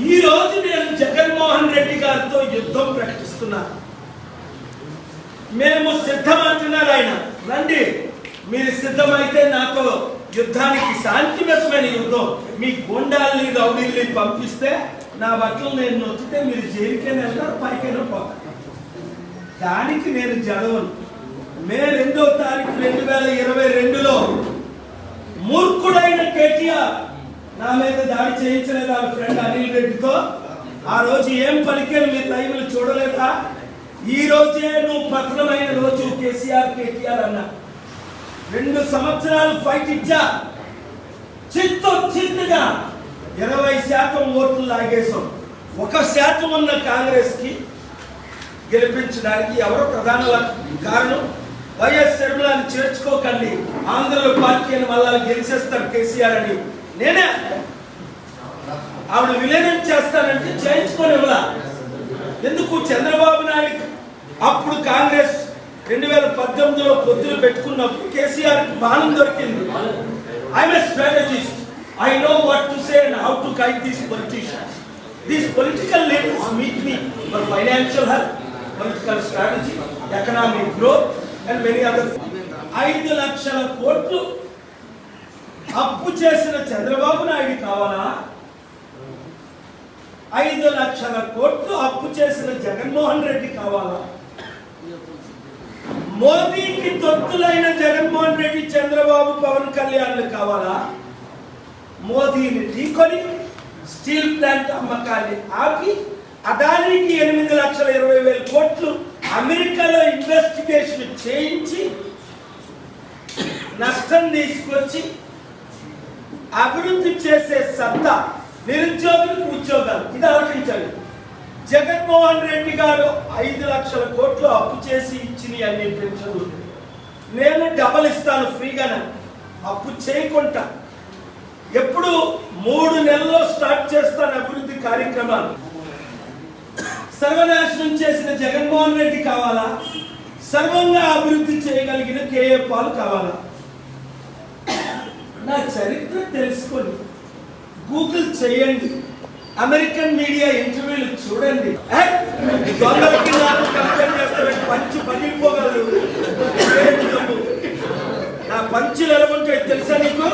ఈ రోజు నేను జగన్మోహన్ రెడ్డి గారితో యుద్ధం ప్రకటిస్తున్నాను మేము సిద్ధమంటున్నారు ఆయన. రండి. మీరు సిద్ధమైతే నాతో యుద్ధానికి శాంతిమతమైన యుద్ధం. మీ గుండాల్ని రౌడీల్ని పంపిస్తే నా బట్టలు నేను నొక్కితే మీరు జైలుకైనా వెళ్తారు పైకైనా పోతారు. దానికి నేను జడవను. మే రెండో తారీఖు రెండు వేల ఇరవై రెండులో మూర్ఖుడైన కేటీఆర్ నా మీద దాడి చేయించలేదు వాళ్ళ ఫ్రెండ్ అనిల్ రెడ్డితో. ఆ రోజు ఏం పలికారు మీరు లైవ్లు చూడలేదా? ఈ రోజే నువ్వు పతనమైన రోజు కేసీఆర్ కేటీఆర్ అన్నా. రెండు సంవత్సరాలు ఫైట్ ఇచ్చా. చిత్తు చిత్తుగా ఇరవై శాతం ఓట్లు లాగేశాం. ఒక శాతం ఉన్న కాంగ్రెస్కి గెలిపించడానికి ఎవరో ప్రధాన కారణం వైఎస్ శర్మలాని చేర్చుకోకండి. ఆంధ్రలో పార్టీ అని మళ్ళా గెలిచేస్తారు కేసీఆర్ అని. నేనే ఆవిడ విలీనం చేస్తానంటే చేయించుకొని ఇవ్వలా. ఎందుకు? చంద్రబాబు నాయుడు అప్పుడు కాంగ్రెస్ రెండు వేల పద్దెనిమిదిలో పొద్దులు పెట్టుకున్నప్పుడు కేసీఆర్ బాణం దొరికింది. I'm a strategist I know what to say and how to guide these politicians these political leaders meet me for financial help political strategy economic growth and many other ఐదు లక్షల కోట్లు అప్పు చేసిన చంద్రబాబు నాయుడు కావాలా? ఐదు లక్షల కోట్లు అప్పు చేసిన జగన్మోహన్ రెడ్డి కావాలా? మోదీకి తొత్తులైన జగన్మోహన్ రెడ్డి చంద్రబాబు పవన్ కళ్యాణ్లు కావాలా? మోదీని ఢీకొని స్టీల్ ప్లాంట్ అమ్మకాన్ని ఆపి అదానికి ఎనిమిది లక్షల ఇరవై వేల కోట్లు అమెరికాలో ఇన్వెస్టిగేషన్ చేయించి నష్టం తీసుకొచ్చి అభివృద్ధి చేసే సత్తా నిరుద్యోగులకు ఉద్యోగాలు. ఇది ఆలోచించాలి జగన్మోహన్ రెడ్డి గారు ఐదు లక్షల కోట్లు అప్పు చేసి ఇచ్చిన అన్ని పెన్షన్లు. నేను డబల్ ఇస్తాను ఫ్రీగానే. అప్పు చేయకుండా ఎప్పుడు మూడు నెలల్లో స్టార్ట్ చేస్తాను అభివృద్ధి కార్యక్రమాలు. సర్వనాశనం చేసిన జగన్మోహన్ రెడ్డి కావాలా? సర్వంగా అభివృద్ధి చేయగలిగిన కేఏ పాలు కావాలా? నా చరిత్ర తెలుసుకొని గూగుల్ చేయండి. అమెరికన్ మీడియా ఇంటర్వ్యూలు చూడండి. పంచి పగిలిపోగలరు. నా పంచులు ఎలా ఉంటాయి తెలుసా నీకు?